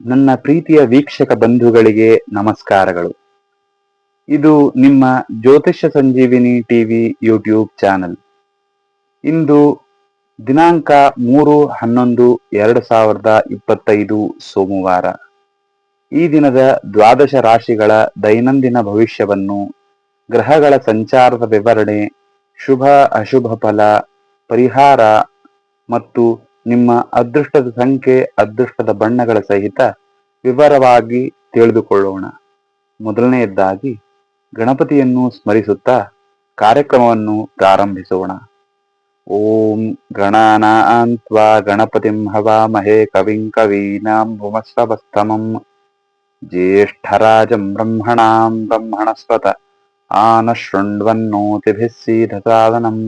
ನನ್ನ ಪ್ರೀತಿಯ ವೀಕ್ಷಕ ಬಂಧುಗಳಿಗೆ ನಮಸ್ಕಾರಗಳು. ಇದು ನಿಮ್ಮ Jyotishya Sanjeevini TV YouTube channel. ಇಂದು ದಿನಾಂಕ ಮೂರು ಹನ್ನೊಂದು ಎರಡು ಸಾವಿರದ ಇಪ್ಪತ್ತೈದು ಸೋಮವಾರ. ಈ ದಿನದ ದ್ವಾದಶ ರಾಶಿಗಳ ದೈನಂದಿನ ಭವಿಷ್ಯವನ್ನು, ಗ್ರಹಗಳ ಸಂಚಾರದ ವಿವರಣೆ, ಶುಭ ಅಶುಭ ಫಲ, ಪರಿಹಾರ ಮತ್ತು ನಿಮ್ಮ ಅದೃಷ್ಟದ ಸಂಖ್ಯೆ, ಅದೃಷ್ಟದ ಬಣ್ಣಗಳ ಸಹಿತ ವಿವರವಾಗಿ ತಿಳಿದುಕೊಳ್ಳೋಣ. ಮೊದಲನೆಯದ್ದಾಗಿ ಗಣಪತಿಯನ್ನು ಸ್ಮರಿಸುತ್ತಾ ಕಾರ್ಯಕ್ರಮವನ್ನು ಪ್ರಾರಂಭಿಸೋಣ. ಓಂ ಗಣನಾ ಗಣಪತಿಂ ಹವಾಮಹೇ ಕವಿಂ ಕವೀನಾಂ ಭುಮಸ್ವಸ್ತಮಂ ಜ್ಯೇಷ್ಠರಾಜಂ ಬ್ರಹ್ಮಣಾಂ ಬ್ರಹ್ಮಣಸ್ವತ. ಆನಶೃಣ್ವನ್ನೋತಿಭಿಃ ಸೀಧಸಾದನಂ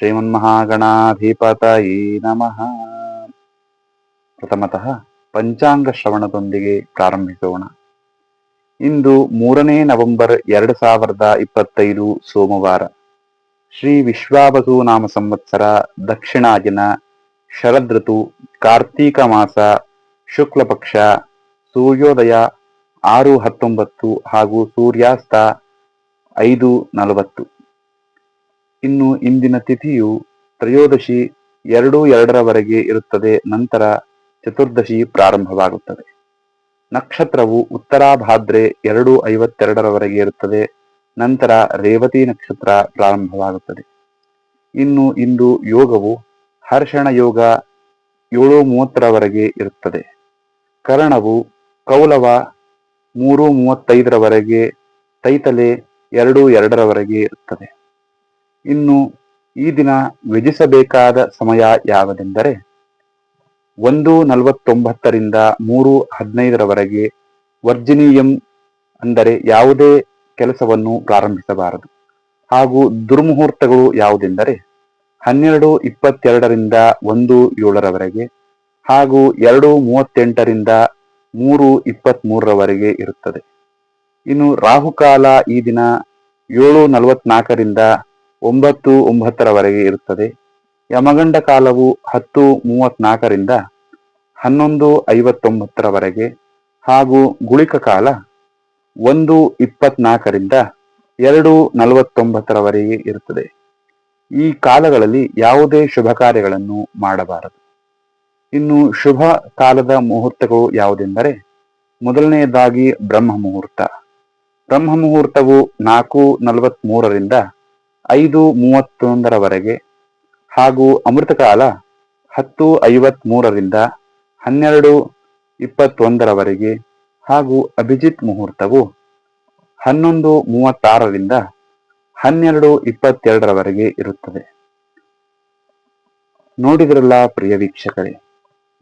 ಶ್ರೀಮನ್ಮಹಾಗಣಾಧಿಪತಯೇ ನಮಃ. ಪ್ರಥಮತಃ ಪಂಚಾಂಗ ಶ್ರವಣದೊಂದಿಗೆ ಪ್ರಾರಂಭಿಸೋಣ. ಇಂದು ಮೂರನೇ ನವೆಂಬರ್ ಎರಡು ಸಾವಿರದ ಇಪ್ಪತ್ತೈದು ಸೋಮವಾರ. ಶ್ರೀ ವಿಶ್ವಾಬಸು ನಾಮ ಸಂವತ್ಸರ ದಕ್ಷಿಣಾಜಿನ ಶರದ್ ಋತು ಕಾರ್ತೀಕ ಮಾಸ ಶುಕ್ಲಪಕ್ಷ ಸೂರ್ಯೋದಯ ಆರು ಹತ್ತೊಂಬತ್ತು ಹಾಗೂ ಸೂರ್ಯಾಸ್ತ ಐದು ನಲವತ್ತು. ಇನ್ನು ಇಂದಿನ ತಿಥಿಯು ತ್ರಯೋದಶಿ ಎರಡು, ಎರಡರವರೆಗೆ ಇರುತ್ತದೆ. ನಂತರ ಚತುರ್ದಶಿ ಪ್ರಾರಂಭವಾಗುತ್ತದೆ. ನಕ್ಷತ್ರವು ಉತ್ತರಾಭಾದ್ರೆ ಎರಡು, ಐವತ್ತೆರಡರವರೆಗೆ ಇರುತ್ತದೆ. ನಂತರ ರೇವತಿ ನಕ್ಷತ್ರ ಪ್ರಾರಂಭವಾಗುತ್ತದೆ. ಇನ್ನು ಇಂದು ಯೋಗವು ಹರ್ಷಣ ಯೋಗ ಏಳು ಮೂವತ್ತರವರೆಗೆ ಇರುತ್ತದೆ. ಕರಣವು ಕೌಲವ ಮೂರು ಮೂವತ್ತೈದರವರೆಗೆ, ತೈತಲೆ ಎರಡು, ಎರಡರವರೆಗೆ ಇರುತ್ತದೆ. ಇನ್ನು ಈ ದಿನ ವಿಧಿಸಬೇಕಾದ ಸಮಯ ಯಾವುದೆಂದರೆ ಒಂದು ನಲವತ್ತೊಂಬತ್ತರಿಂದ ಮೂರು ಹದಿನೈದರವರೆಗೆ ವರ್ಜಿನಿಯಂ ಅಂದರೆ ಯಾವುದೇ ಕೆಲಸವನ್ನು ಪ್ರಾರಂಭಿಸಬಾರದು. ಹಾಗೂ ದುರ್ಮುಹೂರ್ತಗಳು ಯಾವುದೆಂದರೆ ಹನ್ನೆರಡು ಇಪ್ಪತ್ತೆರಡರಿಂದ ಒಂದು ಏಳರವರೆಗೆ ಹಾಗೂ ಎರಡು ಮೂವತ್ತೆಂಟರಿಂದ ಮೂರು ಇಪ್ಪತ್ತ್ ಮೂರರವರೆಗೆ ಇರುತ್ತದೆ. ಇನ್ನು ರಾಹುಕಾಲ ಈ ದಿನ ಏಳು ನಲವತ್ನಾಲ್ಕರಿಂದ ಒಂಬತ್ತು ಒಂಬತ್ತರವರೆಗೆ ಇರುತ್ತದೆ. ಯಮಗಂಡ ಕಾಲವು ಹತ್ತು ಮೂವತ್ನಾಲ್ಕರಿಂದ ಹನ್ನೊಂದು ಐವತ್ತೊಂಬತ್ತರವರೆಗೆ ಹಾಗೂ ಗುಳಿಕ ಕಾಲ ಒಂದು ಇಪ್ಪತ್ನಾಲ್ಕರಿಂದ ಎರಡು ನಲವತ್ತೊಂಬತ್ತರವರೆಗೆ ಇರುತ್ತದೆ. ಈ ಕಾಲಗಳಲ್ಲಿ ಯಾವುದೇ ಶುಭ ಕಾರ್ಯಗಳನ್ನು ಮಾಡಬಾರದು. ಇನ್ನು ಶುಭ ಕಾಲದ ಮುಹೂರ್ತಗಳು ಯಾವುದೆಂದರೆ ಮೊದಲನೆಯದಾಗಿ ಬ್ರಹ್ಮ ಮುಹೂರ್ತ ಬ್ರಹ್ಮ ಮುಹೂರ್ತವು ನಾಲ್ಕು ನಲವತ್ತ್ ಮೂರರಿಂದ ಐದು ಮೂವತ್ತೊಂದರವರೆಗೆ ಹಾಗೂ ಅಮೃತಕಾಲ ಹತ್ತು ಐವತ್ತ್ ಮೂರರಿಂದ ಹನ್ನೆರಡು ಇಪ್ಪತ್ತೊಂದರವರೆಗೆ ಹಾಗೂ ಅಭಿಜಿತ್ ಮುಹೂರ್ತವು ಹನ್ನೊಂದು ಮೂವತ್ತಾರರಿಂದ ಹನ್ನೆರಡು ಇಪ್ಪತ್ತೆರಡರವರೆಗೆ ಇರುತ್ತದೆ. ನೋಡಿದ್ರಲ್ಲ ಪ್ರಿಯ ವೀಕ್ಷಕರೇ,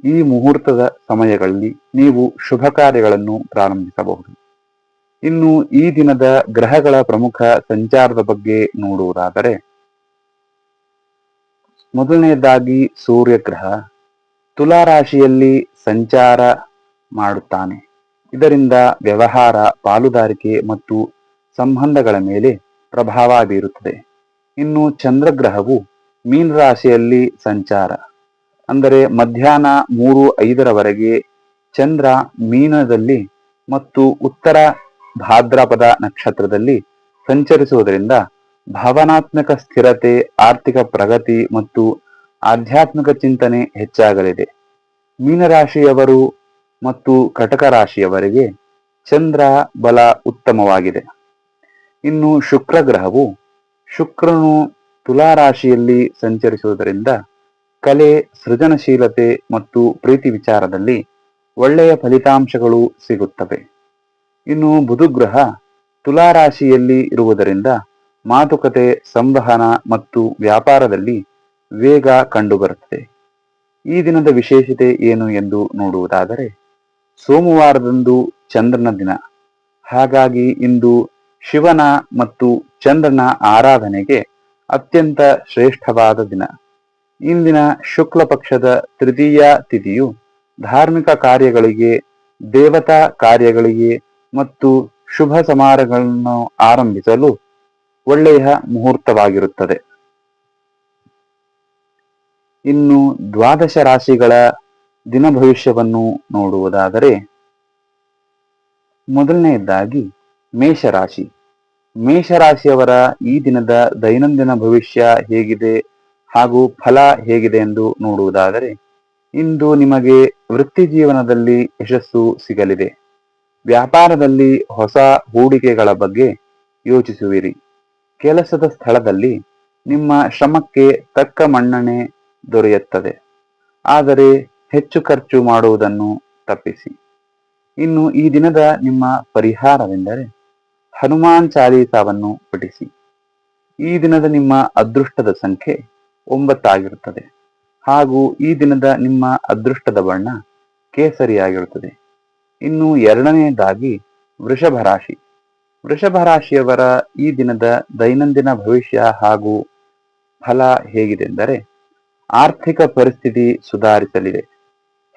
ಈ ಮುಹೂರ್ತದ ಸಮಯಗಳಲ್ಲಿ ನೀವು ಶುಭ ಕಾರ್ಯಗಳನ್ನು ಪ್ರಾರಂಭಿಸಬಹುದು. ಇನ್ನು ಈ ದಿನದ ಗ್ರಹಗಳ ಪ್ರಮುಖ ಸಂಚಾರದ ಬಗ್ಗೆ ನೋಡುವುದಾದರೆ, ಮೊದಲನೆಯದಾಗಿ ಸೂರ್ಯಗ್ರಹ ತುಲಾ ರಾಶಿಯಲ್ಲಿ ಸಂಚಾರ ಮಾಡುತ್ತಾನೆ. ಇದರಿಂದ ವ್ಯವಹಾರ, ಪಾಲುದಾರಿಕೆ ಮತ್ತು ಸಂಬಂಧಗಳ ಮೇಲೆ ಪ್ರಭಾವ ಬೀರುತ್ತದೆ. ಇನ್ನು ಚಂದ್ರಗ್ರಹವು ಮೀನ ರಾಶಿಯಲ್ಲಿ ಸಂಚಾರ, ಅಂದರೆ ಮಧ್ಯಾಹ್ನ ಮೂರು ಐದರವರೆಗೆ ಚಂದ್ರ ಮೀನದಲ್ಲಿ ಮತ್ತು ಉತ್ತರ ಭಾದ್ರಪದ ನಕ್ಷತ್ರದಲ್ಲಿ ಸಂಚರಿಸುವುದರಿಂದ ಭಾವನಾತ್ಮಕ ಸ್ಥಿರತೆ, ಆರ್ಥಿಕ ಪ್ರಗತಿ ಮತ್ತು ಆಧ್ಯಾತ್ಮಿಕ ಚಿಂತನೆ ಹೆಚ್ಚಾಗಲಿದೆ. ಮೀನರಾಶಿಯವರು ಮತ್ತು ಕಟಕ ರಾಶಿಯವರಿಗೆ ಚಂದ್ರ ಬಲ ಉತ್ತಮವಾಗಿದೆ. ಇನ್ನು ಶುಕ್ರ ಗ್ರಹವು ಶುಕ್ರನು ತುಲಾ ರಾಶಿಯಲ್ಲಿ ಸಂಚರಿಸುವುದರಿಂದ ಕಲೆ, ಸೃಜನಶೀಲತೆ ಮತ್ತು ಪ್ರೀತಿ ವಿಚಾರದಲ್ಲಿ ಒಳ್ಳೆಯ ಫಲಿತಾಂಶಗಳು ಸಿಗುತ್ತವೆ. ಇನ್ನು ಬುಧಗ್ರಹ ತುಲಾರಾಶಿಯಲ್ಲಿ ಇರುವುದರಿಂದ ಮಾತುಕತೆ, ಸಂವಹನ ಮತ್ತು ವ್ಯಾಪಾರದಲ್ಲಿ ವೇಗ ಕಂಡುಬರುತ್ತದೆ. ಈ ದಿನದ ವಿಶೇಷತೆ ಏನು ಎಂದು ನೋಡುವುದಾದರೆ, ಸೋಮವಾರದಂದು ಚಂದ್ರನ ದಿನ. ಹಾಗಾಗಿ ಇಂದು ಶಿವನ ಮತ್ತು ಚಂದ್ರನ ಆರಾಧನೆಗೆ ಅತ್ಯಂತ ಶ್ರೇಷ್ಠವಾದ ದಿನ. ಇಂದಿನ ಶುಕ್ಲ ಪಕ್ಷದ ತೃತೀಯ ತಿಥಿಯು ಧಾರ್ಮಿಕ ಕಾರ್ಯಗಳಿಗೆ, ದೇವತಾ ಕಾರ್ಯಗಳಿಗೆ ಮತ್ತು ಶುಭ ಸಮಾರಗಳನ್ನು ಆರಂಭಿಸಲು ಒಳ್ಳೆಯ ಮುಹೂರ್ತವಾಗಿರುತ್ತದೆ. ಇನ್ನು ದ್ವಾದಶ ರಾಶಿಗಳ ದಿನ ಭವಿಷ್ಯವನ್ನು ನೋಡುವುದಾದರೆ, ಮೊದಲನೆಯದಾಗಿ ಮೇಷರಾಶಿ. ಮೇಷರಾಶಿಯವರ ಈ ದಿನದ ದೈನಂದಿನ ಭವಿಷ್ಯ ಹೇಗಿದೆ ಹಾಗೂ ಫಲ ಹೇಗಿದೆ ಎಂದು ನೋಡುವುದಾದರೆ, ಇಂದು ನಿಮಗೆ ವೃತ್ತಿ ಜೀವನದಲ್ಲಿ ಯಶಸ್ಸು ಸಿಗಲಿದೆ. ವ್ಯಾಪಾರದಲ್ಲಿ ಹೊಸ ಹೂಡಿಕೆಗಳ ಬಗ್ಗೆ ಯೋಚಿಸುವಿರಿ. ಕೆಲಸದ ಸ್ಥಳದಲ್ಲಿ ನಿಮ್ಮ ಶ್ರಮಕ್ಕೆ ತಕ್ಕ ಮನ್ನಣೆ ದೊರೆಯುತ್ತದೆ. ಆದರೆ ಹೆಚ್ಚು ಖರ್ಚು ಮಾಡುವುದನ್ನು ತಪ್ಪಿಸಿ. ಇನ್ನು ಈ ದಿನದ ನಿಮ್ಮ ಪರಿಹಾರವೆಂದರೆ ಹನುಮಾನ್ ಚಾಲೀಸಾವನ್ನು ಪಠಿಸಿ. ಈ ದಿನದ ನಿಮ್ಮ ಅದೃಷ್ಟದ ಸಂಖ್ಯೆ ಒಂಬತ್ತಾಗಿರುತ್ತದೆ. ಹಾಗೂ ಈ ದಿನದ ನಿಮ್ಮ ಅದೃಷ್ಟದ ಬಣ್ಣ ಕೇಸರಿಯಾಗಿರುತ್ತದೆ. ಇನ್ನು ಎರಡನೆಯದಾಗಿ ವೃಷಭ ರಾಶಿ. ವೃಷಭ ರಾಶಿಯವರ ಈ ದಿನದ ದೈನಂದಿನ ಭವಿಷ್ಯ ಹಾಗೂ ಫಲ ಹೇಗಿದೆ ಎಂದರೆ ಆರ್ಥಿಕ ಪರಿಸ್ಥಿತಿ ಸುಧಾರಿಸಲಿದೆ.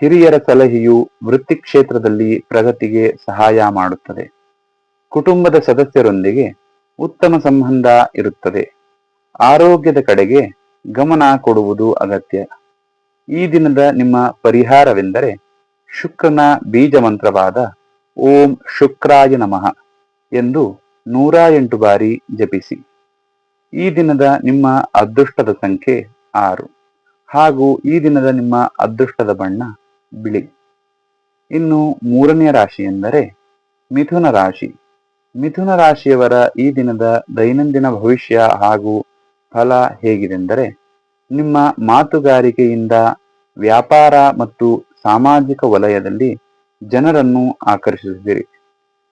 ಹಿರಿಯರ ಸಲಹೆಯು ವೃತ್ತಿ ಕ್ಷೇತ್ರದಲ್ಲಿ ಪ್ರಗತಿಗೆ ಸಹಾಯ ಮಾಡುತ್ತದೆ. ಕುಟುಂಬದ ಸದಸ್ಯರೊಂದಿಗೆ ಉತ್ತಮ ಸಂಬಂಧ ಇರುತ್ತದೆ. ಆರೋಗ್ಯದ ಕಡೆಗೆ ಗಮನ ಕೊಡುವುದು ಅಗತ್ಯ. ಈ ದಿನದ ನಿಮ್ಮ ಪರಿಹಾರವೆಂದರೆ ಶುಕ್ರನ ಬೀಜ ಮಂತ್ರವಾದ ಓಂ ಶುಕ್ರಾಯ ನಮಃ ಎಂದು ನೂರ ಎಂಟು ಬಾರಿ ಜಪಿಸಿ. ಈ ದಿನದ ನಿಮ್ಮ ಅದೃಷ್ಟದ ಸಂಖ್ಯೆ ಆರು. ಹಾಗೂ ಈ ದಿನದ ನಿಮ್ಮ ಅದೃಷ್ಟದ ಬಣ್ಣ ಬಿಳಿ. ಇನ್ನು ಮೂರನೆಯ ರಾಶಿ ಎಂದರೆ ಮಿಥುನ ರಾಶಿ. ಮಿಥುನ ರಾಶಿಯವರ ಈ ದಿನದ ದೈನಂದಿನ ಭವಿಷ್ಯ ಹಾಗೂ ಫಲ ಹೇಗಿದೆಂದರೆ ನಿಮ್ಮ ಮಾತುಗಾರಿಕೆಯಿಂದ ವ್ಯಾಪಾರ ಮತ್ತು ಸಾಮಾಜಿಕ ವಲಯದಲ್ಲಿ ಜನರನ್ನು ಆಕರ್ಷಿಸಿದಿರಿ.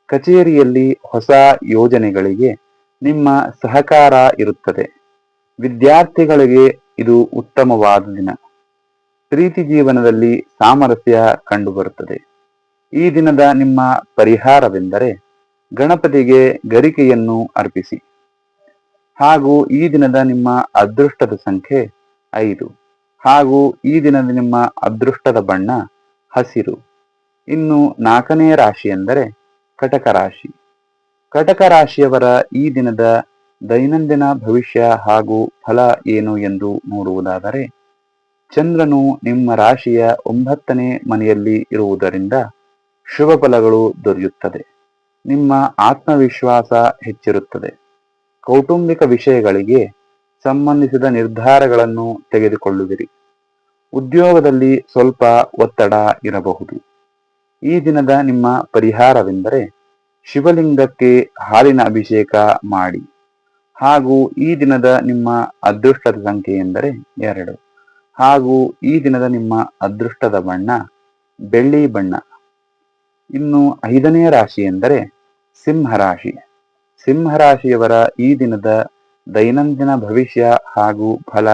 ಕಚೇರಿಯಲ್ಲಿ ಹೊಸ ಯೋಜನೆಗಳಿಗೆ ನಿಮ್ಮ ಸಹಕಾರ ಇರುತ್ತದೆ. ವಿದ್ಯಾರ್ಥಿಗಳಿಗೆ ಇದು ಉತ್ತಮವಾದ ದಿನ. ಪ್ರೀತಿ ಜೀವನದಲ್ಲಿ ಸಾಮರಸ್ಯ ಕಂಡುಬರುತ್ತದೆ. ಈ ದಿನದ ನಿಮ್ಮ ಪರಿಹಾರವೆಂದರೆ ಗಣಪತಿಗೆ ಗರಿಕೆಯನ್ನು ಅರ್ಪಿಸಿ. ಹಾಗೂ ಈ ದಿನದ ನಿಮ್ಮ ಅದೃಷ್ಟದ ಸಂಖ್ಯೆ ಐದು. ಹಾಗೂ ಈ ದಿನದ ನಿಮ್ಮ ಅದೃಷ್ಟದ ಬಣ್ಣ ಹಸಿರು. ಇನ್ನು ನಾಲ್ಕನೆಯ ರಾಶಿ ಎಂದರೆ ಕಟಕ ರಾಶಿ. ಕಟಕ ರಾಶಿಯವರ ಈ ದಿನದ ದೈನಂದಿನ ಭವಿಷ್ಯ ಹಾಗೂ ಫಲ ಏನು ಎಂದು ನೋಡುವುದಾದರೆ, ಚಂದ್ರನು ನಿಮ್ಮ ರಾಶಿಯ ಒಂಬತ್ತನೇ ಮನೆಯಲ್ಲಿ ಇರುವುದರಿಂದ ಶುಭ ಫಲಗಳು ದೊರೆಯುತ್ತದೆ. ನಿಮ್ಮ ಆತ್ಮವಿಶ್ವಾಸ ಹೆಚ್ಚಿರುತ್ತದೆ. ಕೌಟುಂಬಿಕ ವಿಷಯಗಳಿಗೆ ಸಂಬಂಧಿಸಿದ ನಿರ್ಧಾರಗಳನ್ನು ತೆಗೆದುಕೊಳ್ಳುವಿರಿ. ಉದ್ಯೋಗದಲ್ಲಿ ಸ್ವಲ್ಪ ಒತ್ತಡ ಇರಬಹುದು. ಈ ದಿನದ ನಿಮ್ಮ ಪರಿಹಾರವೆಂದರೆ ಶಿವಲಿಂಗಕ್ಕೆ ಹಾಲಿನ ಅಭಿಷೇಕ ಮಾಡಿ. ಹಾಗೂ ಈ ದಿನದ ನಿಮ್ಮ ಅದೃಷ್ಟದ ಸಂಖ್ಯೆ ಎಂದರೆ ಎರಡು. ಹಾಗೂ ಈ ದಿನದ ನಿಮ್ಮ ಅದೃಷ್ಟದ ಬಣ್ಣ ಬೆಳ್ಳಿ ಬಣ್ಣ. ಇನ್ನು ಐದನೆಯ ರಾಶಿ ಎಂದರೆ ಸಿಂಹರಾಶಿ. ಸಿಂಹರಾಶಿಯವರ ಈ ದಿನದ ದೈನಂದಿನ ಭವಿಷ್ಯ ಹಾಗೂ ಫಲ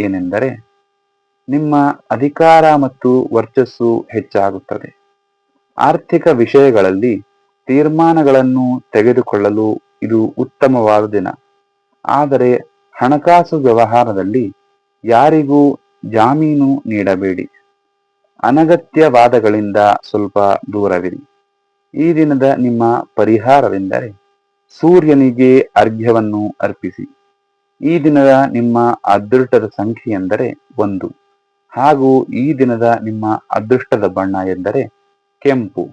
ಏನೆಂದರೆ ನಿಮ್ಮ ಅಧಿಕಾರ ಮತ್ತು ವರ್ಚಸ್ಸು ಹೆಚ್ಚಾಗುತ್ತದೆ. ಆರ್ಥಿಕ ವಿಷಯಗಳಲ್ಲಿ ತೀರ್ಮಾನಗಳನ್ನು ತೆಗೆದುಕೊಳ್ಳಲು ಇದು ಉತ್ತಮವಾದ ದಿನ. ಆದರೆ ಹಣಕಾಸು ವ್ಯವಹಾರದಲ್ಲಿ ಯಾರಿಗೂ ಜಾಮೀನು ನೀಡಬೇಡಿ. ಅನಗತ್ಯ ವಾದಗಳಿಂದ ಸ್ವಲ್ಪ ದೂರವಿರಿ. ಈ ದಿನದ ನಿಮ್ಮ ಪರಿಹಾರವೆಂದರೆ ಸೂರ್ಯನಿಗೆ ಅರ್ಘ್ಯವನ್ನು ಅರ್ಪಿಸಿ. ಈ ದಿನದ ನಿಮ್ಮ ಅದೃಷ್ಟದ ಸಂಖ್ಯೆ ಎಂದರೆ ಒಂದು. ಹಾಗೂ ಈ ದಿನದ ನಿಮ್ಮ ಅದೃಷ್ಟದ ಬಣ್ಣ ಎಂದರೆ ಕೆಂಪು.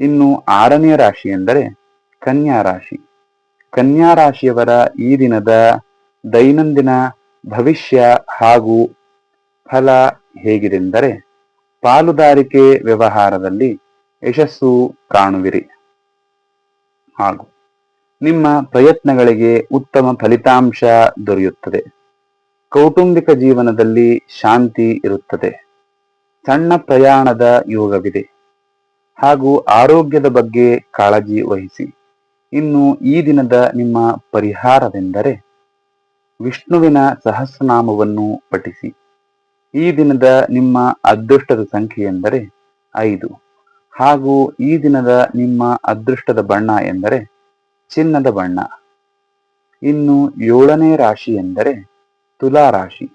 ಇನ್ನು ಆರನೆಯ ರಾಶಿ ಎಂದರೆ ಕನ್ಯಾ ರಾಶಿ. ಕನ್ಯಾ ರಾಶಿಯವರ ಈ ದಿನದ ದೈನಂದಿನ ಭವಿಷ್ಯ ಹಾಗೂ ಫಲ ಹೇಗಿದೆಂದರೆ ಪಾಲುದಾರಿಕೆ ವ್ಯವಹಾರದಲ್ಲಿ ಯಶಸ್ಸು ಕಾಣುವಿರಿ. ಹಾಗೂ ನಿಮ್ಮ ಪ್ರಯತ್ನಗಳಿಗೆ ಉತ್ತಮ ಫಲಿತಾಂಶ ದೊರೆಯುತ್ತದೆ. ಕೌಟುಂಬಿಕ ಜೀವನದಲ್ಲಿ ಶಾಂತಿ ಇರುತ್ತದೆ. ಸಣ್ಣ ಪ್ರಯಾಣದ ಯೋಗವಿದೆ. ಹಾಗೂ ಆರೋಗ್ಯದ ಬಗ್ಗೆ ಕಾಳಜಿ ವಹಿಸಿ. ಇನ್ನು ಈ ದಿನದ ನಿಮ್ಮ ಪರಿಹಾರವೆಂದರೆ ವಿಷ್ಣುವಿನ ಸಹಸ್ರನಾಮವನ್ನು ಪಠಿಸಿ. ಈ ದಿನದ ನಿಮ್ಮ ಅದೃಷ್ಟದ ಸಂಖ್ಯೆ ಎಂದರೆ ಐದು. ಹಾಗೂ ಈ ದಿನದ ನಿಮ್ಮ ಅದೃಷ್ಟದ ಬಣ್ಣ ಎಂದರೆ ಚಿನ್ನದ ಬಣ್ಣ. ಇನ್ನು ಏಳನೇ ರಾಶಿ ಎಂದರೆ ತುಲಾ ರಾಶಿ.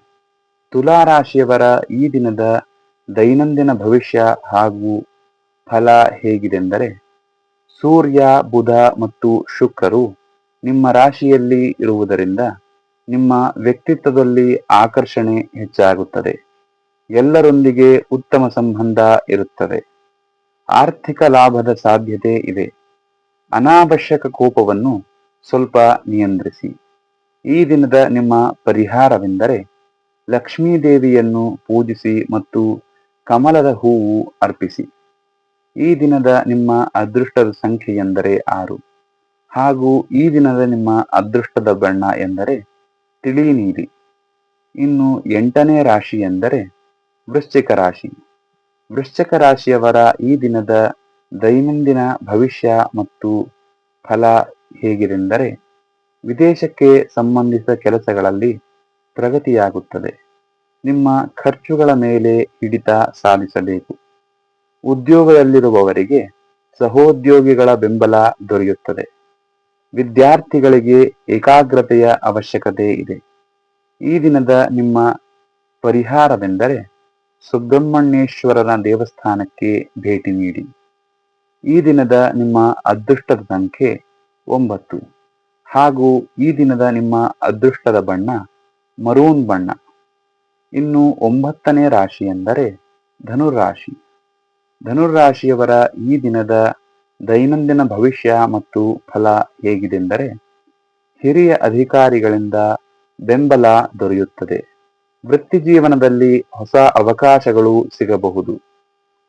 ತುಲಾ ರಾಶಿಯವರ ಈ ದಿನದ ದೈನಂದಿನ ಭವಿಷ್ಯ ಹಾಗೂ ಫಲ ಹೇಗಿದೆಂದರೆ ಸೂರ್ಯ, ಬುಧ ಮತ್ತು ಶುಕ್ರರು ನಿಮ್ಮ ರಾಶಿಯಲ್ಲಿ ಇರುವುದರಿಂದ ನಿಮ್ಮ ವ್ಯಕ್ತಿತ್ವದಲ್ಲಿ ಆಕರ್ಷಣೆ ಹೆಚ್ಚಾಗುತ್ತದೆ. ಎಲ್ಲರೊಂದಿಗೆ ಉತ್ತಮ ಸಂಬಂಧ ಇರುತ್ತದೆ. ಆರ್ಥಿಕ ಲಾಭದ ಸಾಧ್ಯತೆ ಇದೆ. ಅನಾವಶ್ಯಕ ಕೋಪವನ್ನು ಸ್ವಲ್ಪ ನಿಯಂತ್ರಿಸಿ. ಈ ದಿನದ ನಿಮ್ಮ ಪರಿಹಾರವೆಂದರೆ ಲಕ್ಷ್ಮೀದೇವಿಯನ್ನು ಪೂಜಿಸಿ ಮತ್ತು ಕಮಲದ ಹೂವು ಅರ್ಪಿಸಿ. ಈ ದಿನದ ನಿಮ್ಮ ಅದೃಷ್ಟದ ಸಂಖ್ಯೆ ಎಂದರೆ ಆರು. ಹಾಗೂ ಈ ದಿನದ ನಿಮ್ಮ ಅದೃಷ್ಟದ ಬಣ್ಣ ಎಂದರೆ ತಿಳಿ ನೀಲಿ ಇನ್ನು ಎಂಟನೇ ರಾಶಿ ಎಂದರೆ ವೃಶ್ಚಿಕ ರಾಶಿ. ವೃಶ್ಚಿಕ ರಾಶಿಯವರ ಈ ದಿನದ ದೈನಂದಿನ ಭವಿಷ್ಯ ಮತ್ತು ಫಲ ಹೇಗಿದೆಂದರೆ ವಿದೇಶಕ್ಕೆ ಸಂಬಂಧಿಸಿದ ಕೆಲಸಗಳಲ್ಲಿ ಪ್ರಗತಿಯಾಗುತ್ತದೆ. ನಿಮ್ಮ ಖರ್ಚುಗಳ ಮೇಲೆ ಹಿಡಿತ ಸಾಧಿಸಬೇಕು. ಉದ್ಯೋಗದಲ್ಲಿರುವವರಿಗೆ ಸಹೋದ್ಯೋಗಿಗಳ ಬೆಂಬಲ ದೊರೆಯುತ್ತದೆ. ವಿದ್ಯಾರ್ಥಿಗಳಿಗೆ ಏಕಾಗ್ರತೆಯ ಅವಶ್ಯಕತೆ ಇದೆ. ಈ ದಿನದ ನಿಮ್ಮ ಪರಿಹಾರವೆಂದರೆ ಸುಬ್ರಹ್ಮಣ್ಯೇಶ್ವರನ ದೇವಸ್ಥಾನಕ್ಕೆ ಭೇಟಿ ನೀಡಿ. ಈ ದಿನದ ನಿಮ್ಮ ಅದೃಷ್ಟದ ಸಂಖ್ಯೆ ಒಂಬತ್ತು. ಹಾಗೂ ಈ ದಿನದ ನಿಮ್ಮ ಅದೃಷ್ಟದ ಬಣ್ಣ ಮರೂನ್ ಬಣ್ಣ. ಇನ್ನು ಒಂಬತ್ತನೇ ರಾಶಿ ಎಂದರೆ ಧನುರಾಶಿ ಧನುರಾಶಿಯವರ ಈ ದಿನದ ದೈನಂದಿನ ಭವಿಷ್ಯ ಮತ್ತು ಫಲ ಹೇಗಿದೆಂದರೆ ಹಿರಿಯ ಅಧಿಕಾರಿಗಳಿಂದ ಬೆಂಬಲ ದೊರೆಯುತ್ತದೆ. ವೃತ್ತಿ ಜೀವನದಲ್ಲಿ ಹೊಸ ಅವಕಾಶಗಳು ಸಿಗಬಹುದು.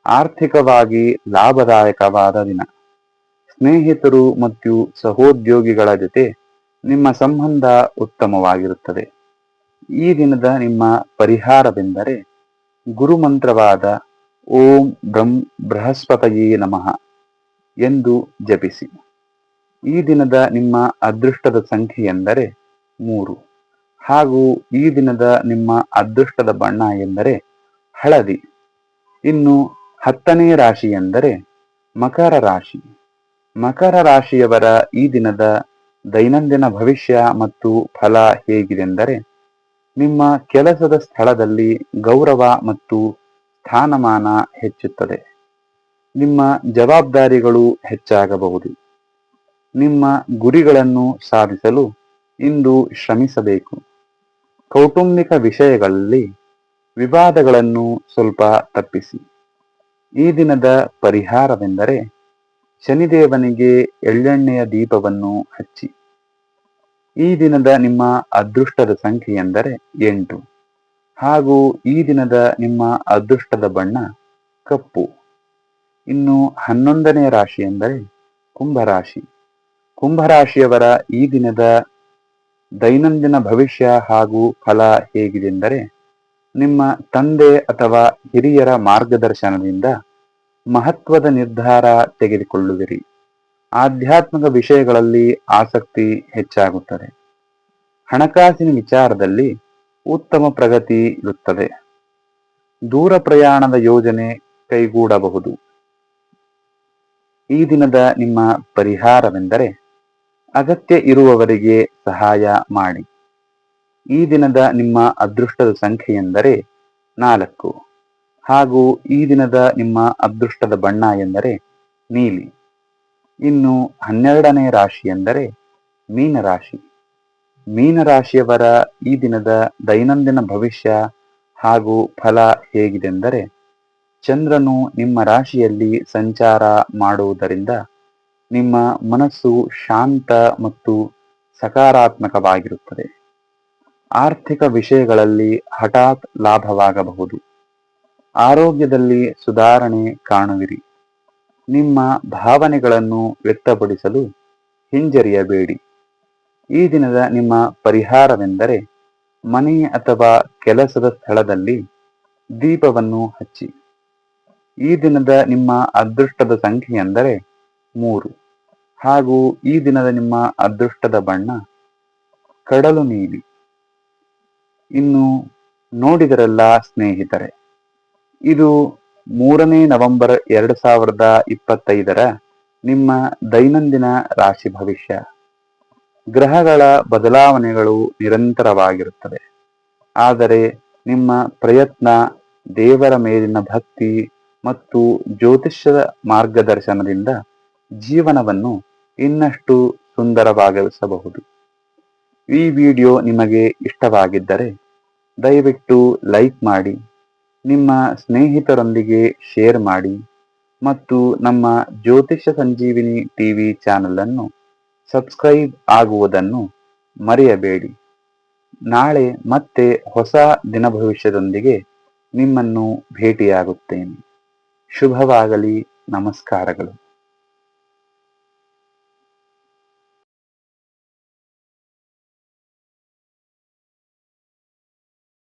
ಆರ್ಥಿಕವಾಗಿ ಲಾಭದಾಯಕವಾದ ದಿನ. ಸ್ನೇಹಿತರು ಮತ್ತು ಸಹೋದ್ಯೋಗಿಗಳ ಜೊತೆ ನಿಮ್ಮ ಸಂಬಂಧ ಉತ್ತಮವಾಗಿರುತ್ತದೆ. ಈ ದಿನದ ನಿಮ್ಮ ಪರಿಹಾರವೆಂದರೆ ಗುರುಮಂತ್ರವಾದ ಓಂ ಬ್ರಹ್ಮ ಬೃಹಸ್ಪತಯೇ ನಮಃ ಎಂದು ಜಪಿಸಿ. ಈ ದಿನದ ನಿಮ್ಮ ಅದೃಷ್ಟದ ಸಂಖ್ಯೆ ಎಂದರೆ ಮೂರು. ಹಾಗೂ ಈ ದಿನದ ನಿಮ್ಮ ಅದೃಷ್ಟದ ಬಣ್ಣ ಎಂದರೆ ಹಳದಿ. ಇನ್ನು ಹತ್ತನೇ ರಾಶಿ ಎಂದರೆ ಮಕರ ರಾಶಿ. ಮಕರ ರಾಶಿಯವರ ಈ ದಿನದ ದೈನಂದಿನ ಭವಿಷ್ಯ ಮತ್ತು ಫಲ ಹೇಗಿದೆಂದರೆ ನಿಮ್ಮ ಕೆಲಸದ ಸ್ಥಳದಲ್ಲಿ ಗೌರವ ಮತ್ತು ಸ್ಥಾನಮಾನ ಹೆಚ್ಚುತ್ತದೆ. ನಿಮ್ಮ ಜವಾಬ್ದಾರಿಗಳು ಹೆಚ್ಚಾಗಬಹುದು. ನಿಮ್ಮ ಗುರಿಗಳನ್ನು ಸಾಧಿಸಲು ಇಂದು ಶ್ರಮಿಸಬೇಕು. ಕೌಟುಂಬಿಕ ವಿಷಯಗಳಲ್ಲಿ ವಿವಾದಗಳನ್ನು ಸ್ವಲ್ಪ ತಪ್ಪಿಸಿ. ಈ ದಿನದ ಪರಿಹಾರವೆಂದರೆ ಶನಿದೇವನಿಗೆ ಎಳ್ಳೆಣ್ಣೆಯ ದೀಪವನ್ನು ಹಚ್ಚಿ. ಈ ದಿನದ ನಿಮ್ಮ ಅದೃಷ್ಟದ ಸಂಖ್ಯೆ ಎಂದರೆ ಎಂಟು. ಹಾಗೂ ಈ ದಿನದ ನಿಮ್ಮ ಅದೃಷ್ಟದ ಬಣ್ಣ ಕಪ್ಪು. ಇನ್ನು ಹನ್ನೊಂದನೇ ರಾಶಿ ಎಂದರೆ ಕುಂಭರಾಶಿ. ಕುಂಭರಾಶಿಯವರ ಈ ದಿನದ ದೈನಂದಿನ ಭವಿಷ್ಯ ಹಾಗೂ ಫಲ ಹೇಗಿದೆಂದರೆ ನಿಮ್ಮ ತಂದೆ ಅಥವಾ ಹಿರಿಯರ ಮಾರ್ಗದರ್ಶನದಿಂದ ಮಹತ್ವದ ನಿರ್ಧಾರ ತೆಗೆದುಕೊಳ್ಳುವಿರಿ. ಆಧ್ಯಾತ್ಮಿಕ ವಿಷಯಗಳಲ್ಲಿ ಆಸಕ್ತಿ ಹೆಚ್ಚಾಗುತ್ತದೆ. ಹಣಕಾಸಿನ ವಿಚಾರದಲ್ಲಿ ಉತ್ತಮ ಪ್ರಗತಿ ಇರುತ್ತದೆ. ದೂರ ಪ್ರಯಾಣದ ಯೋಜನೆ ಕೈಗೂಡಬಹುದು. ಈ ದಿನದ ನಿಮ್ಮ ಪರಿಹಾರವೆಂದರೆ ಅಗತ್ಯ ಇರುವವರಿಗೆ ಸಹಾಯ ಮಾಡಿ. ಈ ದಿನದ ನಿಮ್ಮ ಅದೃಷ್ಟದ ಸಂಖ್ಯೆ ಎಂದರೆ ನಾಲ್ಕು. ಹಾಗೂ ಈ ದಿನದ ನಿಮ್ಮ ಅದೃಷ್ಟದ ಬಣ್ಣ ಎಂದರೆ ನೀಲಿ. ಇನ್ನು ಹನ್ನೆರಡನೇ ರಾಶಿ ಎಂದರೆ ಮೀನರಾಶಿ. ಮೀನರಾಶಿಯವರ ಈ ದಿನದ ದೈನಂದಿನ ಭವಿಷ್ಯ ಹಾಗೂ ಫಲ ಹೇಗಿದೆಂದರೆ ಚಂದ್ರನು ನಿಮ್ಮ ರಾಶಿಯಲ್ಲಿ ಸಂಚಾರ ಮಾಡುವುದರಿಂದ ನಿಮ್ಮ ಮನಸ್ಸು ಶಾಂತ ಮತ್ತು ಸಕಾರಾತ್ಮಕವಾಗಿರುತ್ತದೆ. ಆರ್ಥಿಕ ವಿಷಯಗಳಲ್ಲಿ ಹಠಾತ್ ಲಾಭವಾಗಬಹುದು. ಆರೋಗ್ಯದಲ್ಲಿ ಸುಧಾರಣೆ ಕಾಣುವಿರಿ. ನಿಮ್ಮ ಭಾವನೆಗಳನ್ನು ವ್ಯಕ್ತಪಡಿಸಲು ಹಿಂಜರಿಯಬೇಡಿ. ಈ ದಿನದ ನಿಮ್ಮ ಪರಿಹಾರವೆಂದರೆ ಮನೆ ಅಥವಾ ಕೆಲಸದ ಸ್ಥಳದಲ್ಲಿ ದೀಪವನ್ನು ಹಚ್ಚಿ. ಈ ದಿನದ ನಿಮ್ಮ ಅದೃಷ್ಟದ ಸಂಖ್ಯೆ ಎಂದರೆ ಮೂರು. ಹಾಗೂ ಈ ದಿನದ ನಿಮ್ಮ ಅದೃಷ್ಟದ ಬಣ್ಣ ಕಡಲು ನೀಲಿ. ಇನ್ನು ನೋಡಿದರಲ್ಲ ಸ್ನೇಹಿತರೆ. ಇದು ಮೂರನೇ ನವೆಂಬರ್ ಎರಡು ಸಾವಿರದ ಇಪ್ಪತ್ತೈದರ ನಿಮ್ಮ ದೈನಂದಿನ ರಾಶಿ ಭವಿಷ್ಯ. ಗ್ರಹಗಳ ಬದಲಾವಣೆಗಳು ನಿರಂತರವಾಗಿರುತ್ತವೆ. ಆದರೆ ನಿಮ್ಮ ಪ್ರಯತ್ನ ದೇವರ ಮೇಲಿನ ಭಕ್ತಿ ಮತ್ತು ಜ್ಯೋತಿಷ್ಯದ ಮಾರ್ಗದರ್ಶನದಿಂದ ಜೀವನವನ್ನು ಇನ್ನಷ್ಟು ಸುಂದರವಾಗಿಸಬಹುದು ಈ ವಿಡಿಯೋ ನಿಮಗೆ ಇಷ್ಟವಾಗಿದ್ದರೆ ದಯವಿಟ್ಟು ಲೈಕ್ ಮಾಡಿ, ನಿಮ್ಮ ಸ್ನೇಹಿತರೊಂದಿಗೆ ಶೇರ್ ಮಾಡಿ ಮತ್ತು ನಮ್ಮ ಜ್ಯೋತಿಷ್ಯ ಸಂಜೀವಿನಿ ಟಿವಿ ಚಾನೆಲ್ ಅನ್ನು ಸಬ್ಸ್ಕ್ರೈಬ್ ಆಗುವುದನ್ನು ಮರೆಯಬೇಡಿ. ನಾಳೆ ಮತ್ತೆ ಹೊಸ ದಿನ ಭವಿಷ್ಯದೊಂದಿಗೆ ನಿಮ್ಮನ್ನು ಭೇಟಿಯಾಗುತ್ತೇನೆ. ಶುಭವಾಗಲಿ, ನಮಸ್ಕಾರಗಳು.